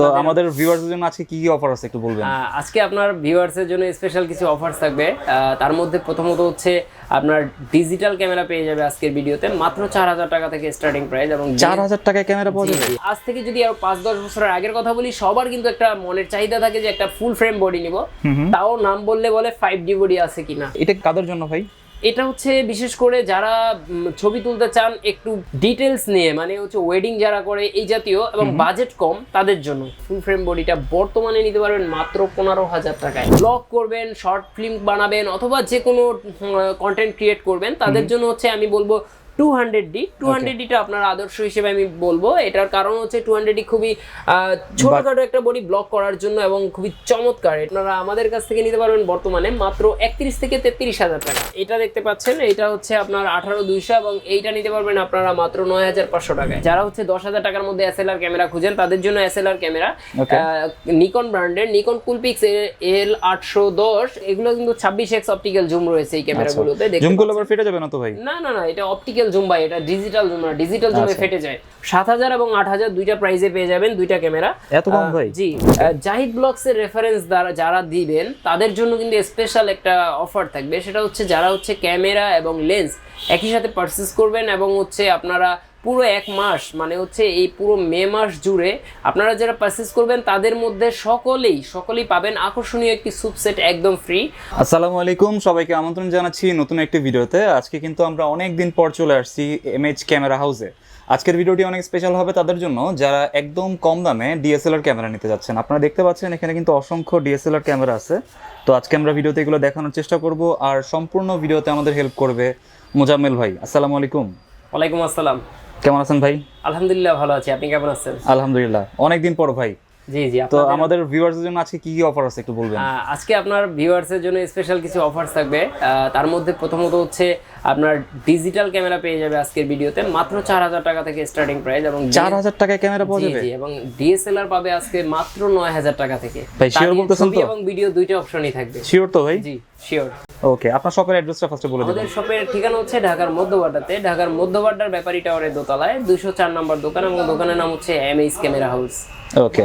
তো আমাদের ভিউয়ার্সদের জন্য আজকে কি কি অফার আছে একটু বলবেন? আজকে আপনার ভিউয়ার্সের জন্য স্পেশাল কিছু অফার্স থাকবে। তার মধ্যে প্রথমত হচ্ছে আপনার ডিজিটাল ক্যামেরা পেয়ে যাবে আজকের ভিডিওতে। মাত্র চার হাজার টাকা থেকে স্টার্টিং প্রাইস এবং চার হাজার টাকায় ক্যামেরা পাওয়া যাবে? আজ থেকে যদি আরও পাঁচ দশ বছরের আগের কথা বলি সবার কিন্তু একটা মনের চাহিদা থাকে যে একটা ফুল ফ্রেম বডি নিব। তাও নাম বললে বলে ফাইভ ডি বডি আছে কিনা। এটা কাদের জন্য ভাই? এটা হচ্ছে বিশেষ করে যারা ছবি তুলতে চান একটু ডিটেলস নিয়ে মানে হচ্ছে ওয়েডিং যারা করে এই জাতীয় এবং বাজেট কম তাদের জন্য ফুল ফ্রেম বডিটা বর্তমানে নিতে পারবেন মাত্র পনেরো হাজার টাকায়। ব্লগ করবেন শর্ট ফিল্ম বানাবেন অথবা যে কোনো কন্টেন্ট ক্রিয়েট করবেন তাদের জন্য হচ্ছে আমি বলব two hundred D two hundred ডিটা আপনার আদর্শ হিসেবে আমি বলব। এটার কারণ হচ্ছে টু হান্ড্রেড ডি খুবই ছোটখাটো একটা বডি ব্লক করার জন্য এবং খুবই চমৎকার। আপনারা আমাদের কাছ থেকে নিতে পারবেন বর্তমানে মাত্র একত্রিশ থেকে তেত্রিশ হাজার টাকা। এটা দেখতে পাচ্ছেন এটা হচ্ছে আপনার আঠারো দুইশো এবং এইটা নিতে পারবেন আপনারা মাত্র নয় হাজার পাঁচশো টাকায়। যারা হচ্ছে দশ হাজার টাকার মধ্যে এসএলআর ক্যামেরা খুঁজেন তাদের জন্য এসএলআর ক্যামেরা. নিকন ব্র্যান্ডের নিকন কুলপিক্স এল আটশো দশ এগুলো কিন্তু ছাব্বিশ এক্স অপটিক্যাল জুম রয়েছে এই ক্যামেরাগুলোতে দেখতে জুম করলে ফেটে যাবে না তো ভাই? না না না এটা অপটিক্যাল জুম ভাই এটা ডিজিটাল জুম না ডিজিটাল জুমে আচ্ছা। ফেটে যায়। সাত হাজার এবং আট হাজার দুইটা প্রাইজে পেয়ে যাবেন দুইটা ক্যামেরা এত কম ভাই? জি জাহিদ ব্লগস এর রেফারেন্স দ্বারা যারা দিবেন তাদের জন্য কিন্তু স্পেশাল একটা অফার থাকবে। সেটা হচ্ছে যারা হচ্ছে ক্যামেরা এবং লেন্স একই সাথে পারচেস করবেন এবং হচ্ছে আপনারা পুরো এক মাস মানে হচ্ছে এই পুরো মে মাস জুড়ে আপনারা যারা পারচেস করবেন তাদের মধ্যে সকলেই সকলেই পাবেন আকর্ষণীয় একটি সুপসেট একদম ফ্রি আসসালামু আলাইকুম সবাইকে আমন্ত্রণ জানাচ্ছি নতুন একটি ভিডিওতে। আজকে কিন্তু আমরা অনেক দিন পর চলে আসছি এমএইচ ক্যামেরা হাউসে আজকের ভিডিওটি অনেক স্পেশাল হবে তাদের জন্য যারা একদম কম দামে ডিএসএলআর ক্যামেরা নিতে যাচ্ছেন। আপনারা দেখতে পাচ্ছেন এখানে কিন্তু অসংখ্য ডিএসএলআর ক্যামেরা আছে। তো আজকে আমরা ভিডিওতে এগুলো দেখানোর চেষ্টা করব আর সম্পূর্ণ ভিডিওতে আমাদের হেল্প করবে মোজাম্মেল ভাই। আসসালামু আলাইকুম। ওয়ালাইকুম আসসালাম। কেমন আছেন ভাই? আলহামদুলিল্লাহ ভালো আছি। আপনি কেমন আছেন? আলহামদুলিল্লাহ। অনেকদিন পর ভাই। জি জি তো আমাদের ভিউয়ার্সদের জন্য আজকে কি কি অফার আছে একটু বলবেন? আজকে আপনার ভিউয়ার্সের জন্য স্পেশাল কিছু অফার্স থাকবে। তার মধ্যে প্রথমত হচ্ছে আপনার ডিজিটাল ক্যামেরা পেয়ে যাবে আজকের ভিডিওতে। মাত্র চার হাজার টাকা থেকে স্টার্টিং প্রাইস এবং চার হাজার টাকায় ক্যামেরা পাওয়া যাবে? জি, এবং ডিএসএলআর পাবে আজকে মাত্র নয় হাজার টাকা থেকে। ভাই, নিয়ে বলতেছেন তো? এবং ভিডিও দুইটা অপশনই থাকবে। শিওর তো ভাই? জি শিওর ওকে আপনার শপের অ্যাড্রেসটা ফার্স্টে বলে দিন আমাদের শপের ঠিকানা হচ্ছে ঢাকার মধ্যবাড্ডাতে। ঢাকার মধ্যবাড্ডার ব্যাপারী টাওয়ারের দোতলায় দুশো চার নম্বর দোকান এবং দোকানের নাম হচ্ছে M H camera house okay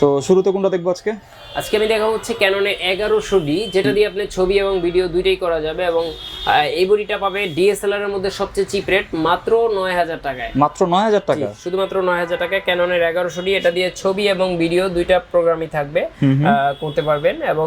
তো শুরুতে কোনটা দেখব আজকে? আজকে আমি দেখা হচ্ছে ক্যাননের এগারোশো ডি যেটা দিয়ে আপনি ছবি এবং ভিডিও দুইটাই করা যাবে এবং এই বডিটা পাবে ডিএসএলআর এর মধ্যে সবচেয়ে চিপ রেট মাত্র নয় হাজার টাকায়। মাত্র নয় হাজার টাকা? শুধুমাত্র নয় হাজার টাকায় ক্যাননের এগারোশো ডি এটা দিয়ে ছবি এবং ভিডিও দুইটা প্রোগ্রামই থাকবে করতে পারবেন এবং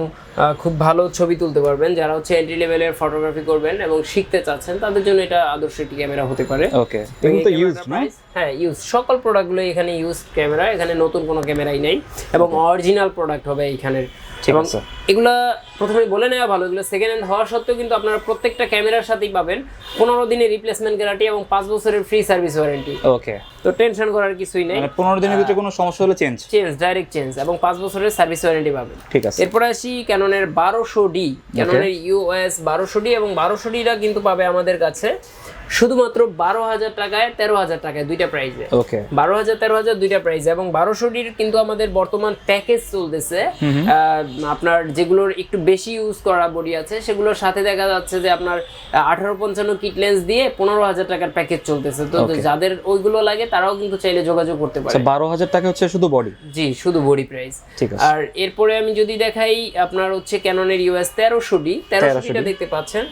খুব ভালো ছবি তুলতে পারবেন। যারা হচ্ছে এন্ট্রি লেভেলের ফটোগ্রাফি করবেন এবং শিখতে চাচ্ছেন তাদের জন্য এটা আদর্শ একটি ক্যামেরা হতে পারে। ওকে এগুলো তো ইউজ না হ্যাঁ ইউজ সকল প্রোডাক্টগুলো এখানে ইউজ ক্যামেরা এখানে নতুন কোনো ক্যামেরাই নেই এবং অরিজিনাল প্রোডাক্ট হবে এইখানের। এবং। এগুলা প্রথমে বলে নেওয়া ভালো এগুলো সেকেন্ড হ্যান্ড হওয়া সত্ত্বেও কিন্তু আপনারা প্রত্যেকটা ক্যামেরার সাথেই পাবেন। পনেরো দিনের রিপ্লেসমেন্ট গ্যারান্টি এবং পাঁচ বছরের ফ্রি সার্ভিস ওয়ারেন্টি ওকে তো টেনশন করার কিছুই নেই। মানে পনেরো দিনের ভিতরে কোনো সমস্যা হলে চেঞ্জ চেঞ্জ ডাইরেক্ট চেঞ্জ এবং পাঁচ বছরের সার্ভিস ওয়ারেন্টি পাবেন। ঠিক আছে। এরপরে আসি ক্যাননের বারোশো ডি ক্যাননের ইউএস বারোশো ডি এবং বারোশো ডিটা কিন্তু পাবে আমাদের কাছে শুধুমাত্র বারো হাজার টাকায় তেরো হাজার টাকায়। দুইটা প্রাইসে ওকে বারো হাজার তেরো হাজার দুইটা প্রাইস এবং বারোশো ডির কিন্তু আমাদের বর্তমান প্যাকেজ চলতেছে। আপনার যেগুলোর একটু বেশি ইউজ করা বডি আছে সেগুলোর সাথে দেখা যাচ্ছে যে আপনার আঠারো পঞ্চান্ন কিট লেন্স দিয়ে পনেরো হাজার টাকার প্যাকেজ চলতেছে। তো যাদের ওইগুলো লাগে তারাও কিন্তু চাইলে যোগাযোগ করতে পারে। আচ্ছা বারো হাজার টাকা হচ্ছে শুধু বডি জি শুধু বডি প্রাইস ঠিক আছে। আর এরপরে আমি যদি দেখাই আপনার হচ্ছে ক্যাননের ইউএস তেরোশো ডি। তেরোশো 1300D ডিটা দেখতে পাচ্ছেন।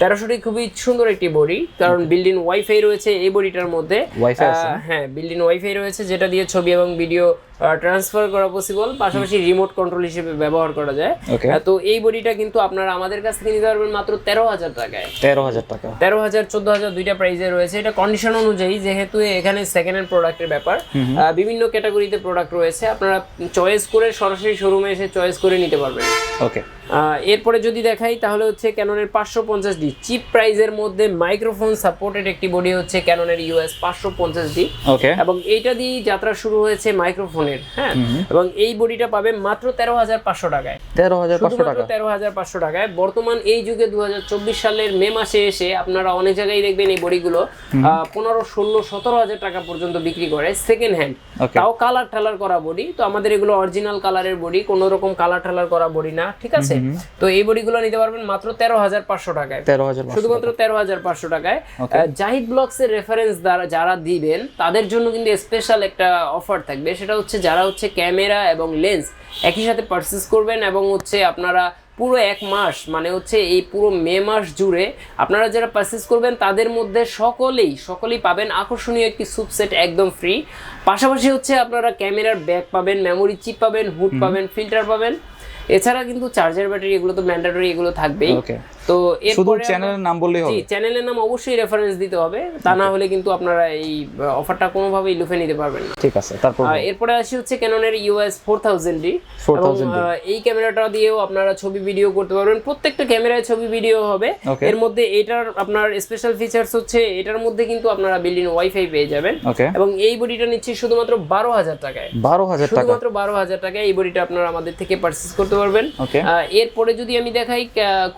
তেরোশো ডি খুবই সুন্দর একটি বডি কারণ বিল্ডিং ওয়াইফাই রয়েছে এই বডিটার মধ্যে। Wi-Fi হ্যাঁ বিল্ডিং ওয়াইফাই রয়েছে যেটা দিয়ে ছবি এবং ভিডিও ট্রান্সফার করা পসিবল পাশাপাশি রিমোট কন্ট্রোল হিসেবে ব্যবহার করা যায়। তো এই বডিটা কিন্তু আপনারা আমাদের কাছ থেকে নিতে পারবেন মাত্র তেরো হাজার টাকায়। তেরো হাজার টাকা। তেরো হাজার চোদ্দ হাজার দুইটা প্রাইজে রয়েছে। এটা কন্ডিশন অনুযায়ী যেহেতু এখানে সেকেন্ড হ্যান্ড প্রোডাক্টের ব্যাপার বিভিন্ন ক্যাটাগরিতে প্রোডাক্ট রয়েছে। আপনারা চয়েস করে সরাসরি শোরুমে এসে চয়েস করে নিতে পারবেন। ওকে এরপরে যদি দেখাই তাহলে হচ্ছে ক্যাননের পাঁচশো পঞ্চাশ ডি চিপ প্রাইজের মধ্যে মাইক্রোফোন সাপোর্টেড একটি বডি হচ্ছে ক্যাননের ইউএস পাঁচশো পঞ্চাশ ডি ওকে এবং এইটা দিয়েই যাত্রা শুরু হয়েছে মাইক্রোফোনের হ্যাঁ? এবং এই বডিটা পাবে মাত্র তেরো হাজার পাঁচশো টাকায়। তেরো হাজার পাঁচশো টাকা। তেরো হাজার পাঁচশো টাকায়। বর্তমান এই যুগে দু সালের মে মাসে এসে আপনারা অনেক জায়গায় দেখবেন এই বড়িগুলো পনেরো ষোলো সতেরো হাজার টাকা পর্যন্ত বিক্রি করে সেকেন্ড হ্যান্ড তাও কালার টালার করা বডি। তো আমাদের এগুলো অরিজিনাল কালারের বডি কোনো রকম কালার টালার করা বডি না ঠিক আছে? তো এই বডিগুলো নিতে পারবেন মাত্র তেরো হাজার পাঁচশো টাকায়। তেরো হাজার শুধুমাত্র তেরো হাজার পাঁচশো টাকায়। জাহিদ ব্লগস এর রেফারেন্স দ্বারা যারা দিবেন তাদের জন্য কিন্তু স্পেশাল একটা অফার থাকবে। সেটা হচ্ছে যারা হচ্ছে ক্যামেরা এবং লেন্স একই সাথে পারচেস করবেন এবং হচ্ছে আপনারা পুরো এক মাস মানে হচ্ছে এই পুরো মে মাস জুড়ে আপনারা যারা পারচেস করবেন তাদের মধ্যে সকলেই সকলেই পাবেন আকর্ষণীয় একটি সুপসেট একদম ফ্রি পাশাপাশি হচ্ছে আপনারা ক্যামেরার ব্যাগ পাবেন মেমোরি চিপ পাবেন হুড পাবেন ফিল্টার পাবেন। এছাড়া কিন্তু চার্জার ব্যাটারি এগুলো তো ম্যান্ডেটরি এগুলো থাকবেই। ওকে তো শুধু চ্যানেলের নাম বললেই হবে। চ্যানেলের নাম অবশ্যই রেফারেন্স দিতে হবে। তা না হলে কিন্তু আপনারা এই অফারটা কোনোভাবেই লুফে নিতে পারবেন না। ঠিক আছে তারপর এরপরে আসি হচ্ছে ক্যাননের ইউএস ফোর থাউজেন্ড ডি এই ক্যামেরাটা দিয়েও আপনারা ছবি ভিডিও করতে পারবেন। প্রত্যেকটা ক্যামেরায় ছবি ভিডিও হবে। এর মধ্যে এটার আপনার স্পেশাল ফিচার্স হচ্ছে এটার মধ্যে কিন্তু আপনারা বিল্ডিং ওয়াইফাই পেয়ে যাবেন। এবং এই বডিটা নিচ্ছি শুধুমাত্র বারো হাজার টাকায়। বারো হাজার শুধুমাত্র বারো হাজার টাকায় এই বডিটা আপনারা আমাদের থেকে পারচেস করতে পারবেন। এরপরে যদি আমি দেখাই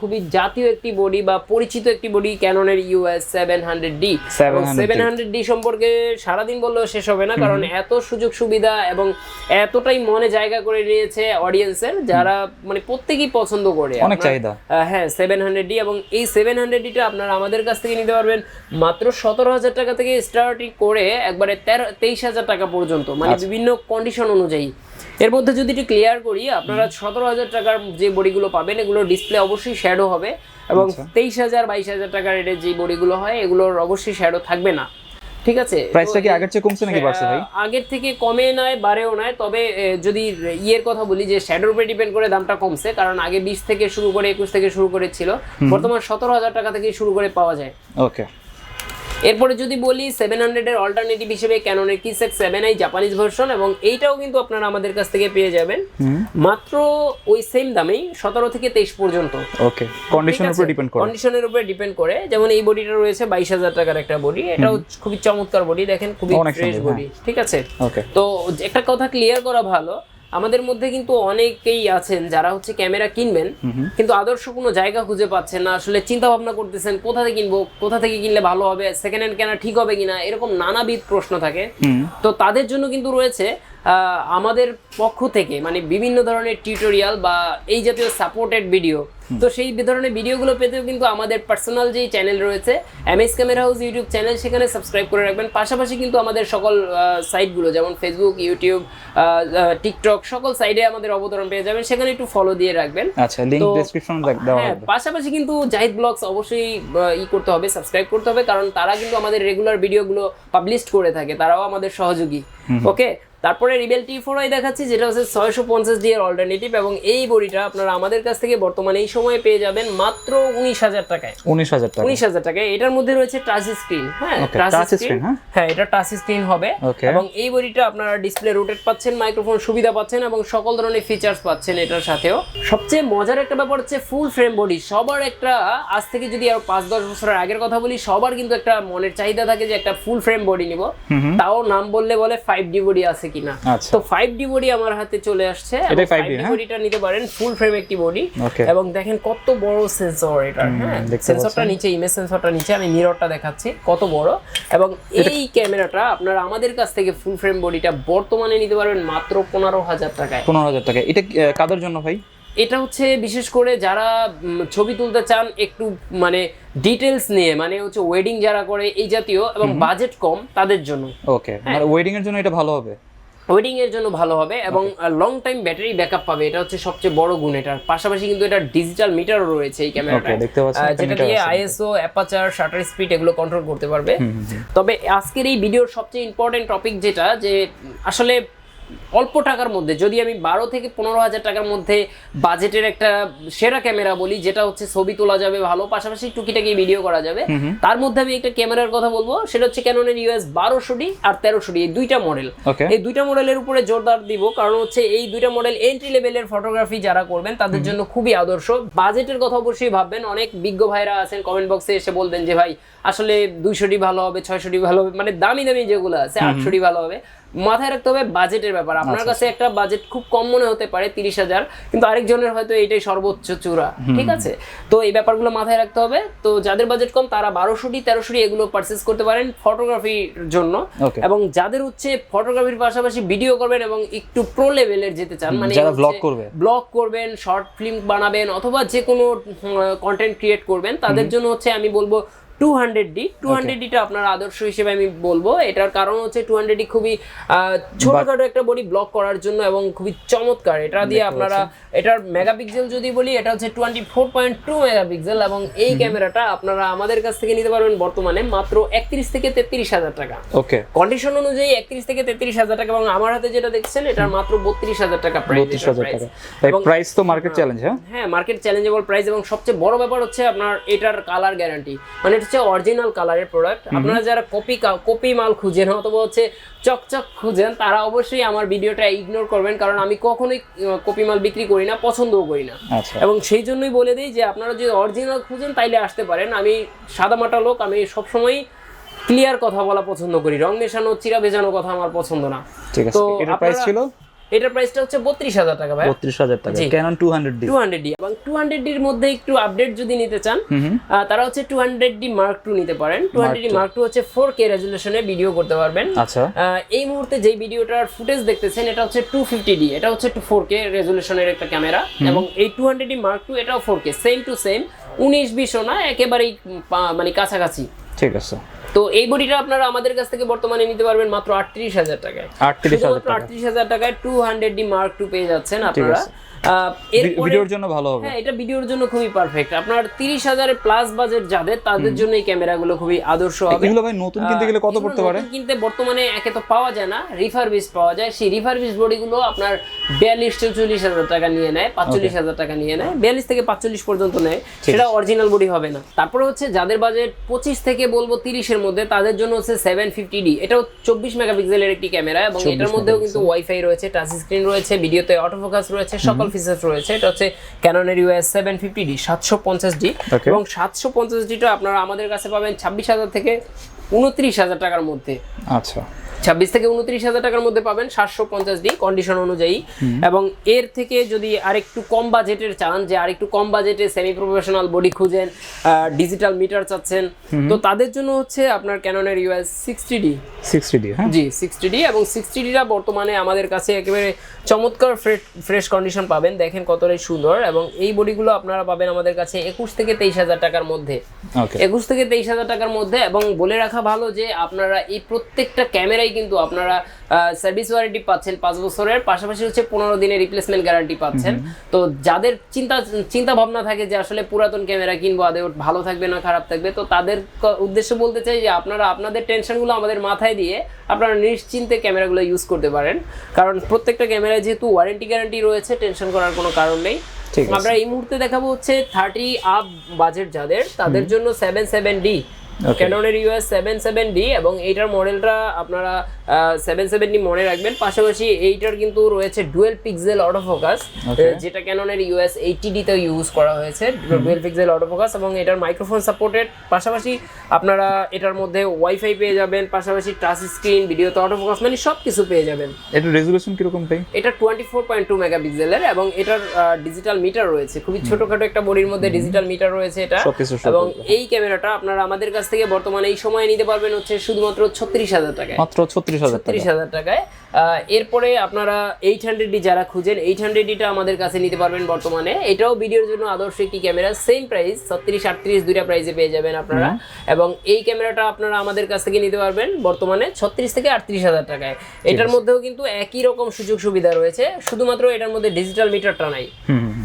খুবই জাতীয় একটি বডি বা পরিচিত একটি body ক্যাননের EOS seven hundred D seven hundred D সম্পর্কে সারাদিন বললেও শেষ হবে না কারণ এত সুযোগ সুবিধা এবং এতটাই মনে জায়গা করে নিয়েছে অডিয়েন্সের যারা মানে প্রত্যেকেই পছন্দ করে অনেক চাহিদা। হ্যাঁ সেভেন হান্ড্রেড ডি এবং এই সেভেন হান্ড্রেড ডিটা আপনারা আমাদের কাছ থেকে নিতে পারবেন মাত্র সতেরো হাজার টাকা থেকে স্টার্টিং করে একবারে তেরো তেইশ হাজার টাকা পর্যন্ত মানে আচ্ছা। বিভিন্ন কন্ডিশন অনুযায়ী। এর মধ্যে যদি একটু ক্লিয়ার করি আপনারা সতেরো হাজার টাকার যে বডিগুলো পাবেন এগুলো ডিসপ্লে অবশ্যই শ্যাডো হবে এবং আচ্ছা। তেইশ হাজার বাইশ হাজার টাকার রেটের যে বডিগুলো হয় এগুলোর অবশ্যই শ্যাডো থাকবে না। ঠিক আছে? প্রাইসটা কি আগের চেয়ে কমছে নাকি বাড়ছে ভাই? আগের থেকে কমে নয় বাড়েও নয় তবে যদি ইয়ের কথা বলি যে শ্যাডোর উপরে ডিপেন্ড করে দামটা কমছে কারণ আগে বিশ থেকে শুরু করে একুশ থেকে শুরু করে ছিল বর্তমান সতেরো হাজার টাকা থেকে শুরু করে পাওয়া যায়। ওকে এরপরে যদি বলি সেভেন হান্ড্রেডের অল্টারনেটিভ হিসেবে ক্যাননের Kiss X seven I Japanese version এবং এইটাও কিন্তু আপনারা আমাদের কাছ থেকে পেয়ে যাবেন। মাত্র ওই সেম দামেই সতেরো থেকে তেইশ পর্যন্ত। ওকে কন্ডিশনের উপর ডিপেন্ড করে। কন্ডিশনের উপরে ডিপেন্ড করে। যেমন এই বডিটা রয়েছে বাইশ হাজার টাকার একটা বডি। এটাও খুবই চমৎকার বডি। দেখেন খুবই ফ্রেশ বডি। ঠিক আছে? ওকে তো একটা কথা ক্লিয়ার করা ভালো। আমাদের মধ্যে কিন্তু অনেকেই আছেন যারা হচ্ছে ক্যামেরা কিনবেন কিন্তু আদর্শ কোনো জায়গা খুঁজে পাচ্ছেন না। আসলে চিন্তা ভাবনা করতেছেন কোথা থেকে কিনবো কোথা থেকে কিনলে ভালো হবে সেকেন্ড হ্যান্ড কেনা ঠিক হবে কিনা এরকম নানাবিধ প্রশ্ন থাকে। তো তাদের জন্য কিন্তু রয়েছে আমাদের পক্ষ থেকে মানে বিভিন্ন ধরনের টিউটোরিয়াল বা এই জাতীয় সাপোর্টেড ভিডিও তো সেই ধরনের ভিডিওগুলো পেতেও কিন্তু আমাদের পার্সোনাল যেই চ্যানেল রয়েছে MS camera house YouTube channel সেখানে সাবস্ক্রাইব করে রাখবেন। পাশাপাশি কিন্তু আমাদের সকল সাইটগুলো যেমন ফেসবুক ইউটিউব টিকটক সকল সাইডে আমাদের অবতরণ পেয়ে যাবেন। সেখানে একটু ফলো দিয়ে রাখবেন। আচ্ছা লিংক ডেসক্রিপশন দেওয়া হ্যাঁ হবে। পাশাপাশি কিন্তু জাহিদ ব্লগস অবশ্যই ই করতে হবে সাবস্ক্রাইব করতে হবে কারণ তারা কিন্তু আমাদের রেগুলার ভিডিওগুলো পাবলিশ করে থাকে তারাও আমাদের সহযোগী। ওকে তারপরে রিবেল টি ফোর আই দেখাচ্ছি যেটা হচ্ছে ছয়শো পঞ্চাশ ডি অল্টারনেটিভ এবং এই বডিটা আপনারা আমাদের কাছ থেকে বর্তমানে এই সময়ে পেয়ে যাবেন মাত্র উনিশ হাজার টাকায়। উনিশ হাজার টাকা। উনিশ হাজার টাকায়। এটার মধ্যে রয়েছে টাচ স্ক্রিন হ্যাঁ? টাচ স্ক্রিন হ্যাঁ? হ্যাঁ এটা টাচ স্ক্রিন হবে। এবং এই বডিটা আপনারা ডিসপ্লে রোটেট পাচ্ছেন মাইক্রোফোন সুবিধা পাচ্ছেন এবং সকল ধরনের ফিচার্স পাচ্ছেন এটার সাথেও। সবচেয়ে মজার একটা ব্যাপার হচ্ছে ফুল ফ্রেম বডি সবার একটা আজ থেকে যদি আরও পাঁচ দশ বছরের আগের কথা বলি সবার কিন্তু একটা মনের চাহিদা থাকে যে একটা ফুল ফ্রেম বডি নিব। তাও নাম বললে বলে ফাইভ ডি বডি আছে কিনা। আচ্ছা। তো ফাইভ ডি বডি আমার হাতে চলে আসছে ফাইভ ডি হ্যাঁ? বডিটা নিতে পারেন ফুল ফ্রেম একটি বডি এবং দেখেন কত বড় সেন্সর এটা হ্যাঁ? সেন্সরটা নিচে ইমেজ সেন্সরটা নিচে আমি মিররটা দেখাচ্ছি কত বড়। এবং এই ক্যামেরাটা আপনারা আমাদের কাছ থেকে ফুল ফ্রেম বডিটা বর্তমানে নিতে পারবেন মাত্র পনেরো হাজার টাকায়। পনেরো হাজার টাকা এটা কাদের জন্য ভাই? এটা হচ্ছে বিশেষ করে যারা ছবি তুলতে চান একটু মানে ডিটেলস নিয়ে মানে হচ্ছে ওয়েডিং যারা করে এই জাতীয় এবং বাজেট কম তাদের জন্য। ওকে মানে ওয়েডিং এর জন্য এটা ভালো হবে? ওয়েডিং এর জন্য ভালো হবে এবং লং টাইম ব্যাটারি ব্যাকআপ পাবে। এটা হচ্ছে সবচেয়ে বড় গুণ এটার। পাশাপাশি কিন্তু এটা ডিজিটাল মিটারও রয়েছে এই ক্যামেরাটা দেখতে পাচ্ছেন যেটা দিয়ে আইএসও অ্যাপাচার শাটার স্পিড এগুলো কন্ট্রোল করতে পারবে। তবে আজকের এই ভিডিওর সবচেয়ে ইম্পর্টেন্ট টপিক যেটা যে আসলে অল্প টাকার মধ্যে যদি আমি বারো থেকে পনেরো হাজার টাকার মধ্যে বাজেটের একটা সেরা ক্যামেরা বলি যেটা হচ্ছে ছবি তোলা যাবে ভালো পাশাপাশি টুকিটাকি ভিডিও করা যাবে তার মধ্যে আমি একটা ক্যামেরার কথা বলব সেটা হচ্ছে ক্যাননের ইউএস বারোশো ডি আর তেরোশো ডি এই দুইটা মডেল এই দুইটা মডেলের উপরে জোরদার দিব কারণ হচ্ছে এই দুইটা মডেল এন্ট্রি লেভেলের ফটোগ্রাফি যারা করবেন তাদের জন্য খুবই আদর্শ। বাজেটের কথা অবশ্যই ভাববেন অনেক বিজ্ঞ ভাইরা আছেন কমেন্ট বক্সে এসে বলবেন যে ভাই আসলে দুইশোটি ভালো হবে ছয়শোটি ভালো হবে মানে দামি দামি যেগুলো আছে আটশোটি ভালো হবে। মাথায় রাখতে হবে বাজেটের ব্যাপার। আপনার আচ্ছা, কাছে একটা বাজেট খুব কম মনে হতে পারে তিরিশ হাজার কিন্তু আরেকজনের হয়তো এটাই সর্বোচ্চ চূড়া ঠিক আছে? তো এই ব্যাপারগুলো মাথায় রাখতে হবে। তো যাদের বাজেট কম তারা বারোশোটি তেরোশোটি এগুলো পারচেস করতে পারেন ফটোগ্রাফির জন্য। এবং যাদের হচ্ছে ফটোগ্রাফির পাশাপাশি ভিডিও করবেন এবং একটু প্রো লেভেলের যেতে চান মানে যারা vlog করবে। ব্লগ করবেন শর্ট ফিল্ম বানাবেন অথবা যে কোনো কন্টেন্ট ক্রিয়েট করবেন তাদের জন্য হচ্ছে আমি বলব two hundred D two hundred ডিটা আপনার আদর্শ হিসেবে আমি বলব। এটার কারণ হচ্ছে টু হান্ড্রেড ডি খুবই ছোটখাটো একটা বডি ব্লক করার জন্য এবং খুবই চমৎকার। এটা দিয়ে আপনারা এটার মেগাপিক্সেল যদি বলি এটা হচ্ছে twenty four point two megapixel এবং এই ক্যামেরাটা আপনারা আমাদের কাছ থেকে নিতে পারবেন বর্তমানে মাত্র একত্রিশ থেকে তেত্রিশ হাজার টাকা। ওকে কন্ডিশন অনুযায়ী একত্রিশ থেকে তেত্রিশ হাজার টাকা এবং আমার হাতে যেটা দেখছেন এটার মাত্র বত্রিশ হাজার টাকা বত্রিশ হাজার টাকা। প্রাইস তো মার্কেট চ্যালেঞ্জ হ্যাঁ? হ্যাঁ মার্কেট চ্যালেঞ্জেবল প্রাইস এবং সবচেয়ে বড় ব্যাপার হচ্ছে আপনার এটার কালার গ্যারান্টি মানে হচ্ছে অরিজিনাল কালারের প্রোডাক্ট আপনারা যারা কপি কপি মাল খুঁজেন অথবা হচ্ছে চকচক খুঁজেন তারা অবশ্যই আমার ভিডিওটা ইগনোর করবেন কারণ আমি কখনোই কপি মাল বিক্রি করি না পছন্দও করি না। আচ্ছা। এবং সেই জন্যই বলে দিই যে আপনারা যদি অরিজিনাল খুঁজেন তাইলে আসতে পারেন। আমি সাদামাটা লোক আমি সবসময় ক্লিয়ার কথা বলা পছন্দ করি। রং মেশানো চিরা ভেজানো কথা আমার পছন্দ না। ঠিক আছে। তো প্রাইস ছিল? এটার প্রাইসটা হচ্ছে বত্রিশ হাজার টাকা ভাই বত্রিশ হাজার টাকা। Canon two hundred D two hundred D এবং টু হান্ড্রেড ডির মধ্যে একটু আপডেট যদি নিতে চান তারা হচ্ছে two hundred D mark two নিতে পারেন। Two hundred D mark two হচ্ছে ফোর কে রেজুলেশনে ভিডিও করতে পারবেন। আচ্ছা। এই মুহূর্তে যেই ভিডিওটার ফুটেজ দেখতেছেন এটা হচ্ছে টু ফিফটি ডি এটা হচ্ছে ফোর কে রেজুলেশনের একটা ক্যামেরা এবং এই two hundred D mark two এটাও four K same to same উনিশ বিশও না একেবারেই মানে কাছাকাছি। ঠিক আছে। তো এই বডিটা আপনারা আমাদের কাছ থেকে বর্তমানে নিতে পারবেন মাত্র আটত্রিশ হাজার টাকায়। আটত্রিশ হাজার টাকায় two hundred D mark two পেয়ে যাচ্ছেন আপনারা। ভিডিওর জন্য ভালো হবে। হ্যাঁ এটা ভিডিওর জন্য খুবই পারফেক্ট আপনার তিরিশ হাজারের প্লাস বাজেট যাদের তাদের জন্য এই ক্যামেরাগুলো খুবই আদর্শ হবে। এগুলো ভাই নতুন কিনতে গেলে কত পড়তে পারে? কিনতে বর্তমানে একে তো পাওয়া যায় না পাওয়া যায়। সেই বডিগুলো আপনার বিয়াল্লিশ থেকে চল্লিশ হাজার টাকা নিয়ে নেয় পাঁচচল্লিশ হাজার টাকা নিয়ে নেয় বিয়াল্লিশ থেকে পাঁচচল্লিশ পর্যন্ত নেয়। সেটা অরিজিনাল বডি হবে না। তারপরে হচ্ছে যাদের বাজেট পঁচিশ থেকে বলব তিরিশের মধ্যে তাদের জন্য হচ্ছে সেভেন ফিফটি ডি এটাও চব্বিশ মেগাপিক্সেলের একটি ক্যামেরা এবং এটার মধ্যেও কিন্তু ওয়াইফাই রয়েছে টাচ স্ক্রিন রয়েছে ভিডিওতে অটোফোকাস রয়েছে সকল ফিচার্স রয়েছে এটা হচ্ছে ক্যাননের ইউএস সেভেন ফিফটি ডি সাতশো পঞ্চাশ ডি এবং সাতশো পঞ্চাশ ডিটা আপনারা আমাদের কাছে পাবেন ছাব্বিশ হাজার থেকে উনত্রিশ হাজার টাকার মধ্যে। আচ্ছা। ছাব্বিশ থেকে উনত্রিশ হাজার টাকার মধ্যে পাবেন সাতশো পঞ্চাশ ডি কন্ডিশন অনুযায়ী। এবং এর থেকে যদি আরেকটু কম বাজেটের চান যে আরেকটু কম বাজেটে সেমি প্রফেশনাল বডি খুঁজেন ডিজিটাল মিটার চাচ্ছেন তো তাদের জন্য হচ্ছে আপনার ক্যাননের EOS sixty D sixty D জি সিক্সটি ডি এবং সিক্সটি ডিটা বর্তমানে আমাদের কাছে একেবারে চমৎকার ফ্রেশ কন্ডিশন পাবেন। দেখেন কতটাই সুন্দর এবং এই বডিগুলো আপনারা পাবেন আমাদের কাছে একুশ থেকে তেইশ হাজার টাকার মধ্যে। একুশ থেকে তেইশ হাজার টাকার মধ্যে এবং বলে রাখা ভালো যে আপনারা এই প্রত্যেকটা ক্যামেরাই কিন্তু আপনারা সার্ভিস ওয়ারেন্টি পাচ্ছেন পাঁচ বছরের। পাশাপাশি হচ্ছে পনেরো দিনের রিপ্লেসমেন্ট গ্যারান্টি পাচ্ছেন। তো যাদের চিন্তা চিন্তা ভাবনা থাকে যে আসলে পুরাতন ক্যামেরা কিনবো আদৌ ভালো থাকবে না খারাপ থাকবে তো তাদের উদ্দেশ্যে বলতে চাই যে আপনারা আপনাদের টেনশনগুলো আমাদের মাথায় দিয়ে আপনারা নিশ্চিন্তে ক্যামেরাগুলো ইউজ করতে পারেন। কারণ প্রত্যেকটা ক্যামেরায় যেহেতু ওয়ারেন্টি গ্যারান্টি রয়েছে টেনশন করার কোনো কারণ নেই। আমরা এই মুহূর্তে দেখাবো হচ্ছে থার্টি আপ বাজেট যাদের তাদের জন্য সেভেন সেভেন ডি. ক্যাননের ইউএস সেভেন সেভেন ডি এবং এইটার মডেলটা আপনারা সেভেন সেভেন ডি মনে রাখবেন। পাশাপাশি এইটার কিন্তু রয়েছে ডুয়েল পিক্সেল অটোফোকাস Okay. যেটা ক্যাননের ইউএস এইটি ডিতে ইউজ করা হয়েছে। ডুয়েল পিক্সেল অটোফোকাস এবং এটার মাইক্রোফোন সাপোর্টেড পাশাপাশি আপনারা এটার মধ্যে ওয়াইফাই পেয়ে যাবেন পাশাপাশি টাচ স্ক্রিন ভিডিও ভিডিওতে অটোফোকাস মানে সব কিছু পেয়ে যাবেন। এটা রেজুলেশন কীরকম পাই এটা টোয়েন্টি ফোর পয়েন্ট টু মেগাপিক্সেলের এবং এটার ডিজিটাল মিটার রয়েছে। খুবই ছোটখাটো একটা বডির মধ্যে ডিজিটাল মিটার রয়েছে এটা। এবং এই ক্যামেরাটা আপনারা আমাদের কাছ থেকে বর্তমানে এই সময় নিতে পারবেন হচ্ছে শুধুমাত্র ছত্রিশ হাজার টাকায়। মাত্র ছত্রিশ হাজার ছত্রিশ হাজার টাকায়। এরপরে আপনারা এইট হান্ড্রেড ডি যারা খুঁজেন এইট হান্ড্রেড ডিটা আমাদের কাছে নিতে পারবেন বর্তমানে। এটাও ভিডিওর জন্য আদর্শ একটি ক্যামেরা সেম প্রাইস ছত্রিশ আটত্রিশ দুইটা প্রাইসে পেয়ে যাবেন আপনারা। এবং এই ক্যামেরাটা আপনারা আমাদের কাছ থেকে নিতে পারবেন বর্তমানে ছত্রিশ থেকে আটত্রিশ হাজার টাকায়। এটার মধ্যেও কিন্তু একই রকম সুযোগ সুবিধা রয়েছে শুধুমাত্র এটার মধ্যে ডিজিটাল মিটারটা নাই।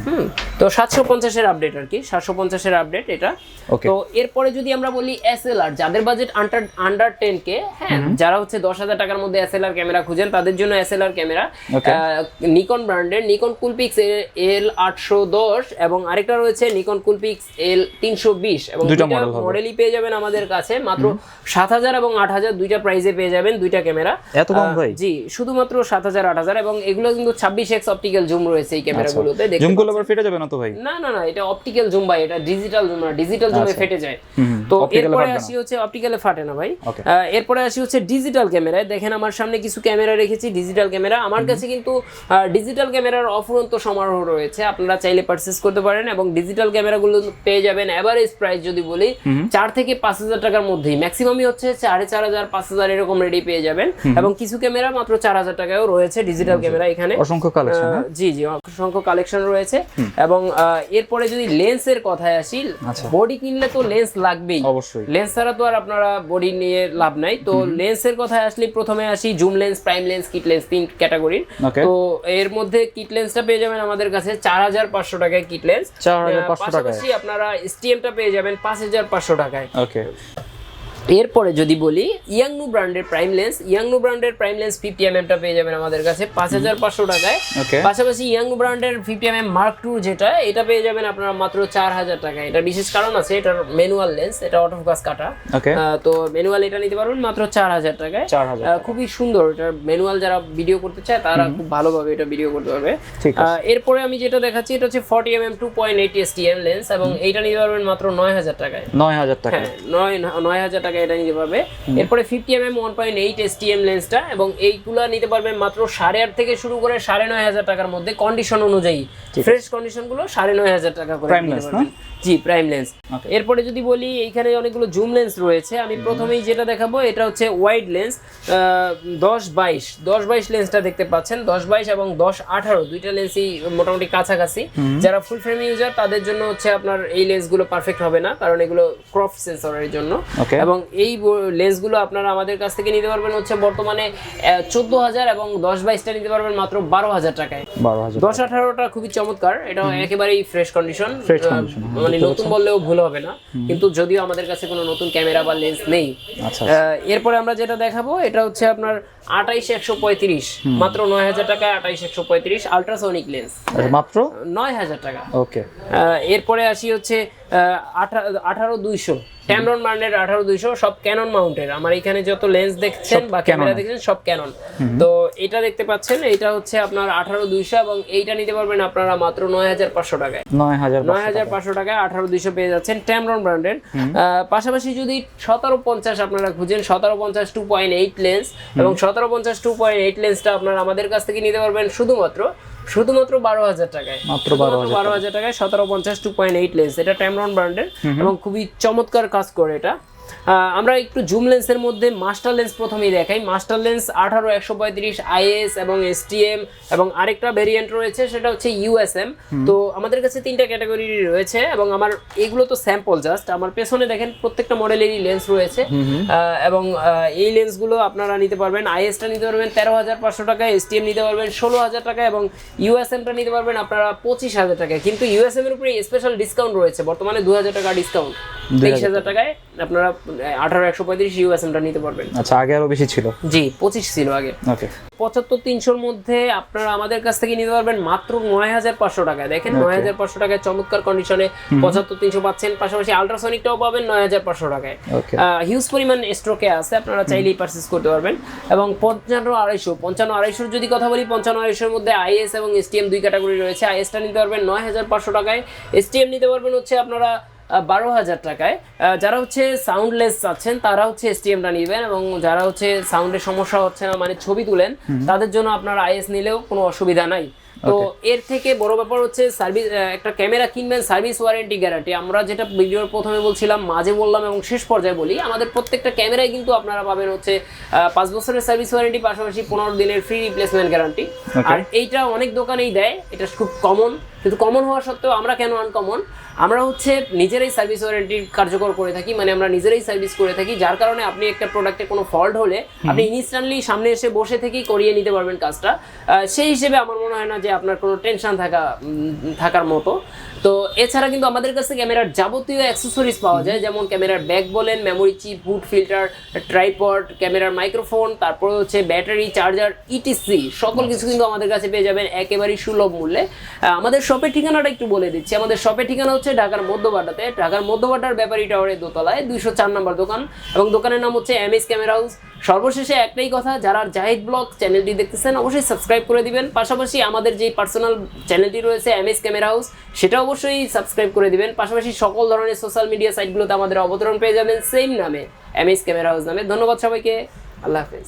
হুম তো সাতশো পঞ্চাশের আপডেট আর কি সাতশো পঞ্চাশের আপডেট এটা. তো এরপরে যদি আমরা বলি এসএলআর যাদের budget under under ten K হ্যাঁ যারা হচ্ছে দশ হাজার টাকার মধ্যে এসএলআর ক্যামেরা খুঁজেন তাদের জন্য এসএলআর ক্যামেরা নিকন ব্র্যান্ডের নিকন কুলপিক্স এল আটশো দশ এবং আরেকটা রয়েছে নিকন কুলপিক্স এল তিনশো বিশ এবং দুইটা। মডেলই পেয়ে যাবেন আমাদের কাছে মাত্র সাত হাজার এবং আট হাজার দুইটা প্রাইসে পেয়ে যাবেন দুইটা ক্যামেরা এত কম ভাই? জি শুধুমাত্র সাত হাজার আট হাজার এবং এগুলো কিন্তু ছাব্বিশ এক্স অপটিক্যাল জুম রয়েছে এই ক্যামেরাগুলোতে দেখতে জুম করলে আবার ফেটে যাবে না তো ভাই? না না না এটা অপটিক্যাল জুম ভাই এটা ডিজিটাল জুম না ডিজিটাল জুমে ফেটে যায়। তো এ এরপরে আসি হচ্ছে অপটিক্যালে ফাটে না ভাই। এরপরে আসি হচ্ছে ডিজিটাল ক্যামেরায় দেখেন আমার সামনে কিছু ক্যামেরা রেখেছি ডিজিটাল ক্যামেরা আমার কাছে কিন্তু ডিজিটাল ক্যামেরার অফুরন্ত সমারোহ রয়েছে। আপনারা চাইলে পারচেস করতে পারেন এবং ডিজিটাল ক্যামেরাগুলো পেয়ে যাবেন এভারেজ প্রাইস যদি বলি চার থেকে পাঁচ হাজার টাকার মধ্যেই। ম্যাক্সিমামই হচ্ছে সাড়ে চার হাজার পাঁচ হাজার এরকম রেডি পেয়ে যাবেন। এবং কিছু ক্যামেরা মাত্র চার হাজার টাকায়ও রয়েছে ডিজিটাল ক্যামেরা এখানে। অসংখ্য কালেকশন জি জি অসংখ্য কালেকশন রয়েছে। এবং এরপরে যদি লেন্সের কথায় আসি আচ্ছা। বডি কিনলে তো লেন্স লাগবেই। অবশ্যই। লেন্স ছাড়া তো আর আপনারা বডি নিয়ে লাভ নাই। তো লেন্সের কথায় আসলে প্রথমে আসি zoom lens prime lens kit lens তিন ক্যাটাগরির তো এর মধ্যে কিট লেন্সটা পেয়ে যাবেন আমাদের কাছে চার হাজার পাঁচশো টাকায় কিট লেন্স 4,500 টাকায়। পাশাপাশি আপনারা এসটিএমটা পেয়ে যাবেন পাঁচ হাজার পাঁচশো টাকায়। ওকে এরপরে যদি বলি ইয়াংনু ব্র্যান্ডের প্রাইম লেন্স ইয়াংনু ব্র্যান্ডের প্রাইম লেন্স ফিফটি এম এমটা পেয়ে যাবেন আমাদের কাছে পাঁচ হাজার পাঁচশো টাকায়। পাশাপাশি ইয়াংনু ব্র্যান্ডের fifty M M mark two যেটা এটা পেয়ে যাবেন আপনারা মাত্র চার হাজার টাকায়। এটা বিশেষ কারণ আছে এটার ম্যানুয়াল লেন্স এটা অটো ফোকাস কাটা। তো ম্যানুয়াল এটা নিতে পারবেন মাত্র চার হাজার টাকায়। খুবই সুন্দর এটার ম্যানুয়াল যারা ভিডিও করতে চায় তারা খুব ভালোভাবে এটা ভিডিও করতে পারবে। এরপরে আমি যেটা দেখাচ্ছি এটা হচ্ছে forty M M two point eight S T M lens এবং এইটা নিতে পারবেন মাত্র নয় হাজার টাকায়। নয় হাজার টাকা। হ্যাঁ নয় নয় হাজার টাকা এটা নিতে পারবে। এরপরে fifty M M one point eight S T M লেন্সটা এবং এইগুলা নিতে পারবেন মাত্র সাড়ে আট থেকে শুরু করে সাড়ে নয় হাজার টাকার মধ্যে কন্ডিশন অনুযায়ী। ফ্রেশ কন্ডিশনগুলো সাড়ে নয় হাজার টাকা করে। জি প্রাইম লেন্স এরপরে যদি বলি এইখানে অনেকগুলো জুম লেন্স রয়েছে আমি প্রথমেই যেটা দেখাবো এটা হচ্ছে ওয়াইড লেন্স দশ বাইশ। দশ বাইশ লেন্সটা দেখতে পাচ্ছেন। দশ বাইশ এবং দশ আঠারো দুইটা লেন্সই মোটামুটি কাছাকাছি। যারা ফুল ফ্রেম ইউজার তাদের জন্য হচ্ছে আপনার এই লেন্সগুলো পারফেক্ট হবে না কারণ এগুলো ক্রপ সেন্সরের জন্য। এবং এই লেসগুলো লেন্সগুলো আপনারা আমাদের কাছ থেকে নিতে পারবেন হচ্ছে বর্তমানে চোদ্দ হাজার এবং দশ বাইশটা নিতে পারবেন মাত্র বারো হাজার টাকায়। বারো হাজার দশ আঠারোটা খুবই চমৎকার এটা একেবারেই ফ্রেশ কন্ডিশন হ্যাঁ, মানে নতুন বললেও ভুল হবে না। কিন্তু যদিও আমাদের কাছে কোনো নতুন ক্যামেরা বা লেন্স নেই আচ্ছা। আহ, এরপরে আমরা যেটা দেখাবো এটা হচ্ছে আপনার আঠাইশ একশো পঁয়ত্রিশ। মাত্র নয় হাজার টাকায় আঠাইশ একশো পঁয়ত্রিশ আলট্রাসনিক লেন্স। আচ্ছা, মাত্র? নয় হাজার টাকা। ওকে। এরপরে আসি হচ্ছে আঠারো দুইশো। ট্যামরন ব্র্যান্ডের আঠারো দুইশো সব ক্যানন মাউন্টের আমার এখানে যত লেন্স দেখছেন বা ক্যামেরা দেখছেন সব ক্যানন তো এটা দেখতে পাচ্ছেন এটা হচ্ছে আপনার আঠারো দুইশো এবং এইটা নিতে পারবেন আপনারা মাত্র নয় হাজার পাঁচশো টাকায়। নয় হাজার নয় হাজার পাঁচশো টাকায় আঠারো দুইশো পেয়ে যাচ্ছেন ট্যামরন ব্র্যান্ডের পাশাপাশি যদি সতেরো পঞ্চাশ আপনারা খুঁজেন সতেরো পঞ্চাশ টু পয়েন্ট এইট লেন্স এবং সতেরো পঞ্চাশ টু পয়েন্ট এইট লেন্সটা আপনারা আমাদের কাছ থেকে নিতে পারবেন শুধুমাত্র শুধুমাত্র বারো হাজার টাকায়। মাত্র বারো হাজার টাকায় সতেরো পঞ্চাশ টু পয়েন্ট এইট লেন্স এটা ট্যামরন ব্র্যান্ডের এবং খুবই চমৎকার কাজ করে এটা। আমরা একটু জুম লেন্সের মধ্যে মাস্টার লেন্স প্রথমেই দেখাই। মাস্টার লেন্স আঠারো একশো পঁয়ত্রিশ আইএস এবং এসটিএম এবং আরেকটা ভেরিয়েন্ট রয়েছে সেটা হচ্ছে ইউএসএম তো আমাদের কাছে তিনটা ক্যাটাগরি রয়েছে এবং আমার এগুলো তো স্যাম্পল জাস্ট আমার পেছনে দেখেন প্রত্যেকটা মডেলেরই লেন্স রয়েছে। আহ, এবং এই লেন্সগুলো আপনারা নিতে পারবেন। আইএসটা নিতে পারবেন তেরো হাজার পাঁচশো টাকায় এসটিএম নিতে পারবেন ষোলো হাজার টাকা এবং ইউএসএমটা নিতে পারবেন আপনারা পঁচিশ হাজার টাকা। কিন্তু ইউএসএম এর উপরে স্পেশাল ডিসকাউন্ট রয়েছে। বর্তমানে দু হাজার টাকা ডিসকাউন্ট তেইশ হাজার টাকায় আপনারা আঠারো একশো পঁয়ত্রিশ ইউএসএমটা নিতে পারবেন। আচ্ছা আগে আরও বেশি ছিল? জি পঁচিশ ছিল আগে। ওকে পঁচাত্তর তিনশোর মধ্যে আপনারা আমাদের কাছ থেকে নিতে পারবেন মাত্র নয় হাজার পাঁচশো টাকায়। দেখেন নয় হাজার পাঁচশো টাকায় চমৎকার কন্ডিশনে পঁচাত্তর তিনশো পাচ্ছেন। পাশাপাশি আলট্রাসনিকটাও পাবেন নয় হাজার পাঁচশো টাকায়। হিউজ পরিমাণ স্ট্রোকে আছে আপনারা চাইলেই পারচেস করতে পারবেন। এবং পঞ্চান্ন আড়াইশো পঞ্চান্ন আড়াইশোর যদি কথা বলি পঞ্চান্ন আড়াইশোর মধ্যে আইএস এবং এসটিএম দুই ক্যাটাগরি রয়েছে। আইএসটা নিতে পারবেন নয় হাজার পাঁচশো টাকায়। এসটিএম নিতে পারবেন হচ্ছে আপনারা বারো হাজার টাকায়। যারা হচ্ছে সাউন্ডলেস চাচ্ছেন তারা হচ্ছে এসটিএমটা নেবেন এবং যারা হচ্ছে সাউন্ডের সমস্যা হচ্ছে না মানে ছবি তুলেন তাদের জন্য আপনার আইএস নিলেও কোনো অসুবিধা নাই। তো এর থেকে বড় ব্যাপার হচ্ছে সার্ভিস একটা ক্যামেরা কিনবেন সার্ভিস ওয়ারেন্টি গ্যারান্টি। আমরা যেটা ভিডিওর প্রথমে বলছিলাম মাঝে বললাম এবং শেষ পর্যায়ে বলি আমাদের প্রত্যেকটা ক্যামেরায় কিন্তু আপনারা পাবেন হচ্ছে পাঁচ বছরের সার্ভিস ওয়ারেন্টি পাশাপাশি পনেরো দিনের ফ্রি রিপ্লেসমেন্ট গ্যারান্টি আর এইটা অনেক দোকানেই দেয় এটা খুব কমন কিন্তু কমন হওয়া সত্ত্বেও আমরা কেন আনকমন আমরা হচ্ছে নিজেরাই সার্ভিস ওয়ারেন্টি কার্যকর করে থাকি মানে আমরা নিজেরাই সার্ভিস করে থাকি যার কারণে আপনি একটা প্রোডাক্টে কোনো ফল্ট হলে আপনি ইনস্ট্যান্টলি সামনে এসে বসে থেকেই করিয়ে নিতে পারবেন কাজটা। সেই হিসেবে আমার মনে হয় না যে আপনার কোনো টেনশন থাকা থাকার মতো। তো এছাড়া কিন্তু আমাদের কাছে ক্যামেরার যাবতীয় অ্যাক্সেসরিজ পাওয়া যায়, যেমন ক্যামেরার ব্যাগ বলেন মেমোরি চিপ বুট ফিল্টার ট্রাইপড ক্যামেরার মাইক্রোফোন তারপর হচ্ছে ব্যাটারি চার্জার ইটিসি সকল কিছু কিন্তু আমাদের কাছে পেয়ে যাবেন একেবারেই সুলভ মূল্যে। আমাদের শপের ঠিকানাটা একটু বলে দিচ্ছি। আমাদের শপের ঠিকানা হচ্ছে ঢাকার মধ্যবাড্ডাতে ঢাকার মধ্যবাড্ডার ব্যাপারী টাওয়ারের দোতলায়, দুইশো চার নম্বর দোকান। এবং দোকানের নাম হচ্ছে এম এস ক্যামেরা হাউস সর্বশেষে একটাই কথা, যারা জাহিদ ব্লগ চ্যানেলটি দেখতেছেন, অবশ্যই সাবস্ক্রাইব করে দিবেন। পাশাপাশি আমাদের যে পার্সোনাল চ্যানেলটি রয়েছে এম এস ক্যামেরা হাউস সেটা অবশ্যই সাবস্ক্রাইব করে দিবেন। পাশাপাশি সকল ধরনের সোশ্যাল মিডিয়া সাইটগুলোতে আমাদের অবতরণ পেয়ে যাবেন সেম নামে এম এস ক্যামেরা হাউস নামে। ধন্যবাদ সবাইকে। আল্লাহ হাফেজ।